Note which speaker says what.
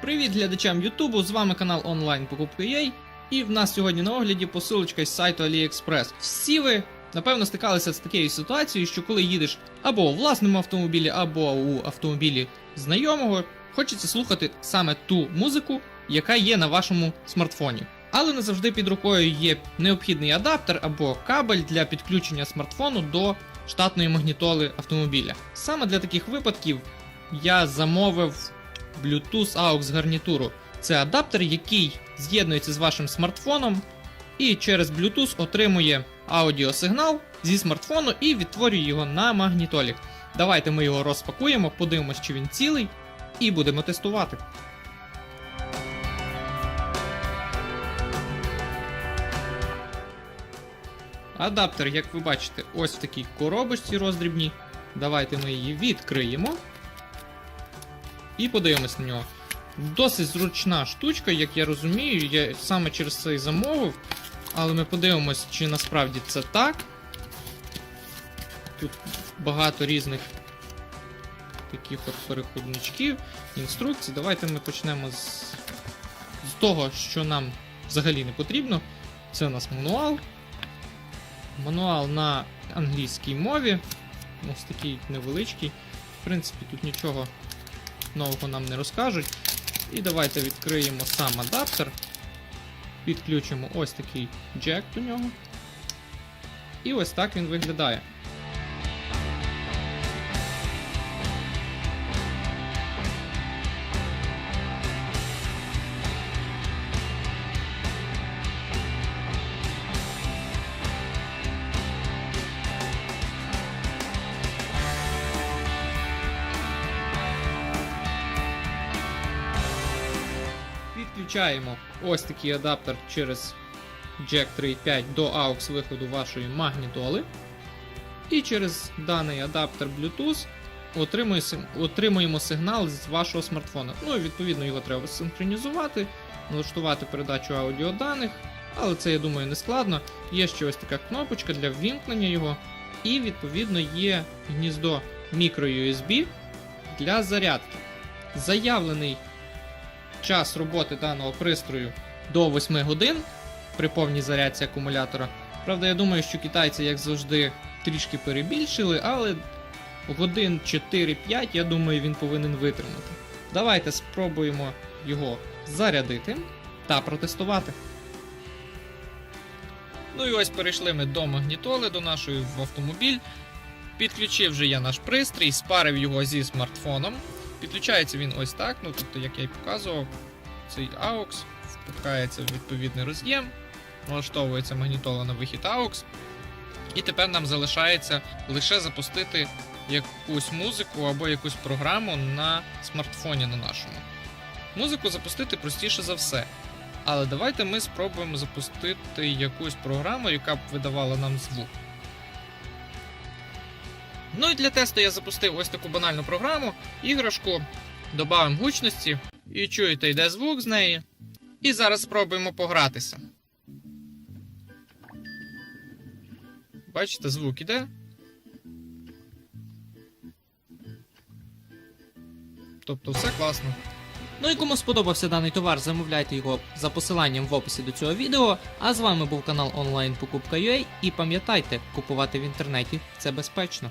Speaker 1: Привіт глядачам Ютубу, з вами канал онлайн покупки.ua і в нас сьогодні на огляді посилочка з сайту AliExpress. Всі ви, напевно, стикалися з такою ситуацією, що коли їдеш або у власному автомобілі, або у автомобілі знайомого, хочеться слухати саме ту музику, яка є на вашому смартфоні. Але не завжди під рукою є необхідний адаптер або кабель для підключення смартфону до штатної магнітоли автомобіля. Саме для таких випадків я замовив Bluetooth AUX гарнітуру. Це адаптер, який з'єднується з вашим смартфоном і через Bluetooth отримує аудіосигнал зі смартфону і відтворює його на магнітолі. Давайте ми його розпакуємо, подивимось, чи він цілий, і будемо тестувати. Адаптер, як ви бачите, ось в такій коробочці роздрібній. Давайте ми її відкриємо. І подивимось на нього. Досить зручна штучка, як я розумію, я саме через це і замовив. Але ми подивимось, чи насправді це так. Тут багато різних таких от переходничків, інструкцій. Давайте ми почнемо з, з того, що нам взагалі не потрібно. Це у нас мануал. Мануал на англійській мові. Ось такий невеличкий. В принципі, тут нічого нового нам не розкажуть. І давайте відкриємо сам адаптер. Підключимо ось такий джек до нього. І ось так він виглядає. Підключаємо ось такий адаптер через Jack 3.5 до AUX виходу вашої магнітоли. І через даний адаптер Bluetooth отримує отримуємо сигнал з вашого смартфона. Ну і відповідно його треба синхронізувати, налаштувати передачу аудіоданих, але це, я думаю, не складно. Є ще ось така кнопочка для ввімкнення його, і відповідно є гніздо microUSB для зарядки. Заявлений час роботи даного пристрою до 8 годин при повній зарядці акумулятора. Правда, я думаю, що китайці, як завжди, трішки перебільшили, але годин 4-5, я думаю, він повинен витримати. Давайте спробуємо його зарядити та протестувати. Ну і ось перейшли ми до магнітоли, до нашої в автомобіль. Підключив вже я наш пристрій, спарив його зі смартфоном. Підключається він ось так, ну тобто, як я й показував, цей AUX впихається в відповідний роз'єм, налаштовується магнітола на вихід AUX. І тепер нам залишається лише запустити якусь музику або якусь програму на смартфоні на нашому. Музику запустити простіше за все. Але давайте ми спробуємо запустити якусь програму, яка б видавала нам звук. Ну і для тесту я запустив ось таку банальну програму, іграшку, додамо гучності, і чуєте, йде звук з неї. І зараз спробуємо погратися. Бачите, звук іде. Тобто все класно. Ну і кому сподобався даний товар, замовляйте його за посиланням в описі до цього відео. А з вами був канал онлайн Покупка.ua і пам'ятайте, купувати в інтернеті це безпечно.